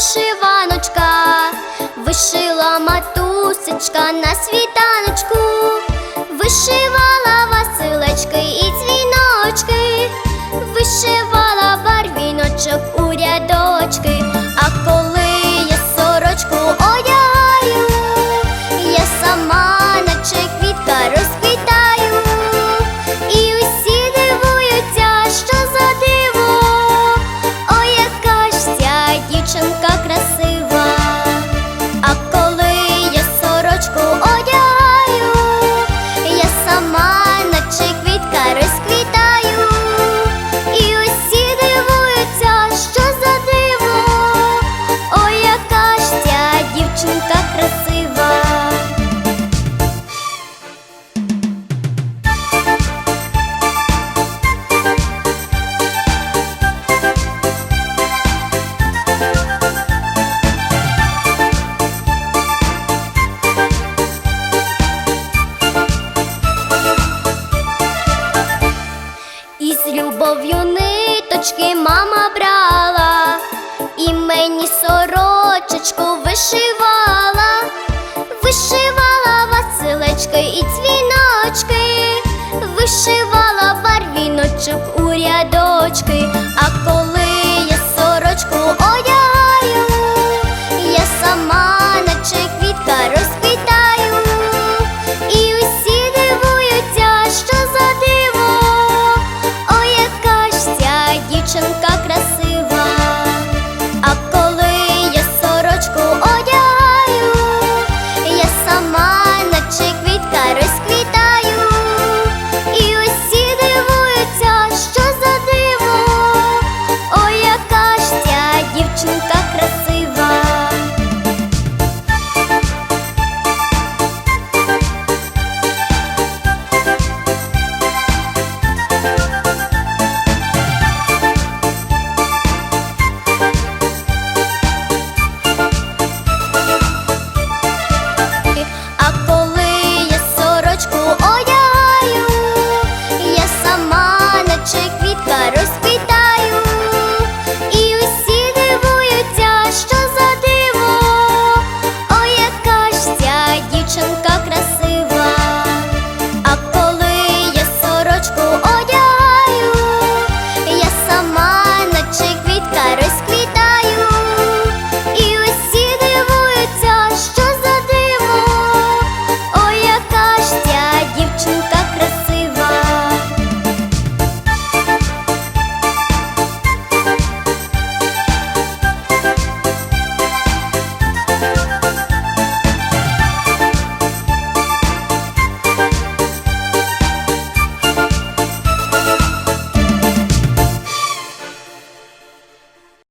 вишиваночка, вишила матусечка на світаночку, вишивала Василечки і дзвіночки, вишивала барвіночок у рядочки, Солов'ю ниточки мама брала, і мені сорочечку вишивала, вишивала василечки і цвіночки, вишивала барвіночок у рядочки.